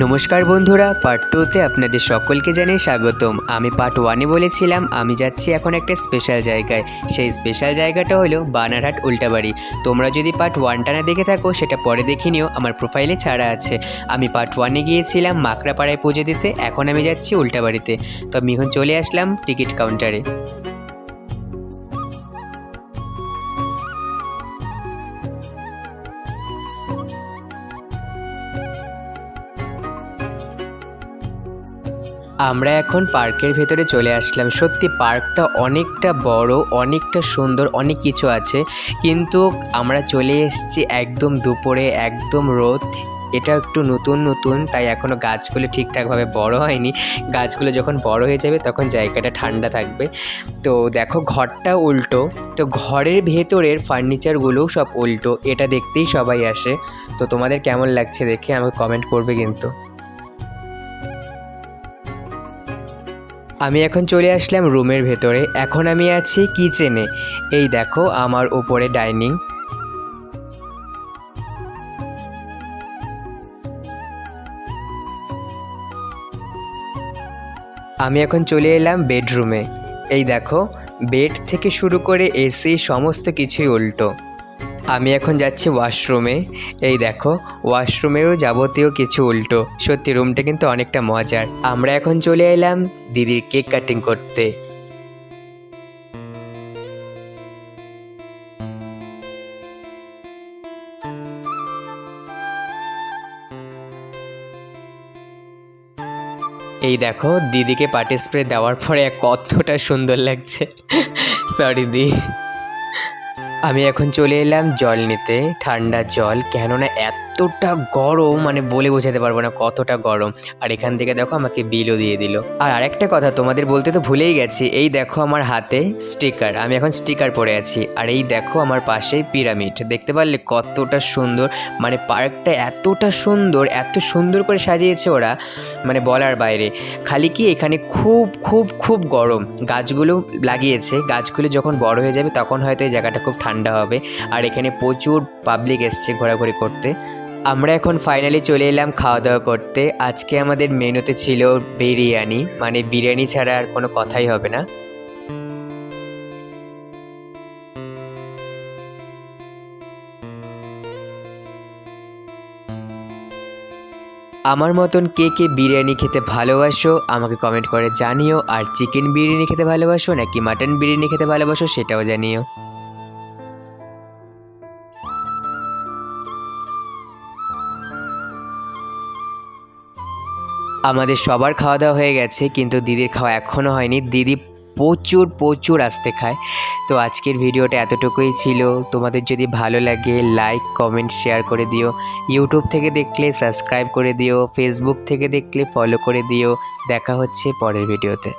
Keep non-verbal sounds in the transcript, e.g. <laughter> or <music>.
নমস্কার বন্ধুরা পার্ট টুতে আপনাদের সকলকে জানিয়ে স্বাগতম। আমি পার্ট ওয়ানে বলেছিলাম, আমি যাচ্ছি এখন একটা স্পেশাল জায়গায়। সেই স্পেশাল জায়গাটা হলো বানারহাট উল্টাবাড়ি। তোমরা যদি পার্ট ওয়ানটা না দেখে থাকো, সেটা পরে দেখে নিও, আমার প্রোফাইলে ছাড়া আছে। আমি পার্ট ওয়ানে গিয়েছিলাম মাকড়াপাড়ায় পুজো দিতে, এখন আমি যাচ্ছি উল্টাবাড়িতে। তো আমি এখন চলে আসলাম টিকিট কাউন্টারে আমরা এখন পার্কের ভেতরে চলে আসলাম। সত্যি, পার্কটা অনেকটা বড়, অনেকটা সুন্দর, অনেক কিছু আছে। কিন্তু আমরা চলে এসেছি একদম দুপুরে, একদম রোদ। এটা একটু নতুন নতুন, তাই এখনও গাছগুলো ঠিকঠাকভাবে বড় হয়নি। গাছগুলো যখন বড় হয়ে যাবে, তখন জায়গাটা ঠান্ডা থাকবে। তো দেখো, ঘরটা উল্টো। তো ঘরের ভেতরের ফার্নিচারগুলোও সব উল্টো। এটা দেখতেই সবাই আসে। তো তোমাদের কেমন লাগছে দেখে আমাকে কমেন্ট করবে কিন্তু। আমি এখন চলে আসলাম রুমের ভেতরে। এখন আমি আছি কিচেনে। এই দেখো, আমার ওপরে ডাইনিং। আমি এখন চলে এলাম বেডরুমে। এই দেখো, বেড থেকে শুরু করে এসি, সমস্ত কিছুই উল্টো। আমি এখন যাচ্ছি ওয়াশরুমে। এই দেখো, ওয়াশরুমেরও যাবতীয় কিছু উল্টো। সত্যি, রুমটা কিন্তু অনেকটা মজার। আমরা এখন চলে এলাম দিদির কেক কাটিং করতে। এই দেখো, দিদিকে পার্টি স্প্রে দেওয়ার পরে কতটা সুন্দর লাগছে। <laughs> সরি দি। আমি এখন চলে এলাম জল নিতে ঠান্ডা জল কেননা এতটা গরম মানে বলে বোঝাতে পারব না কতটা গরম। আর এখান থেকে দেখো আমাকে বিলও দিয়ে দিল। আর আরেকটা কথা, তোমাদের বলতে তো ভুলেই গেছি, এই দেখো আমার হাতে স্টিকার আমি এখন স্টিকার পরে আছি। আর এই দেখো আমার পাশে পিরামিড দেখতে পারলে কতটা সুন্দর মানে পার্কটা এতটা সুন্দর, এত সুন্দর করে সাজিয়েছে ওরা মানে বলার বাইরে। খালি কি এখানে খুব খুব খুব গরম, গাছগুলো লাগিয়েছে, গাছগুলো যখন বড় হয়ে যাবে তখন হয়তো এই জায়গাটা খুব ঠান্ডা হবে। আর এখানে প্রচুর পাবলিক এসছে ঘোরাঘুরি করতে। আমরা এখন ফাইনালি চলে এলাম খাওয়া দাওয়া করতে। আজকে আমাদের মেনুতে ছিল বিরিয়ানি। মানে বিরিয়ানি ছাড়া আর কোনো কথাই হবে না। আমার মতন কে কে বিরিয়ানি খেতে ভালোবাসো, আমাকে কমেন্ট করে জানিও। আর চিকেন বিরিয়ানি খেতে ভালোবাসো, নাকি মাটন বিরিয়ানি খেতে ভালোবাসো, সেটাও জানিও। আমাদের সবার খাওয়া দাওয়া হয়ে গেছে, কিন্তু দিদির খাওয়া এখনও হয়নি। দিদি প্রচুর প্রচুর আসতে খায়। তো আজকের ভিডিওটা এতটুকুই ছিল। তোমাদের যদি ভালো লাগে লাইক কমেন্ট শেয়ার করে দিও। ইউটিউব থেকে দেখলে সাবস্ক্রাইব করে দিও। ফেসবুক থেকে দেখলে ফলো করে দিও। দেখা হচ্ছে পরের ভিডিওতে।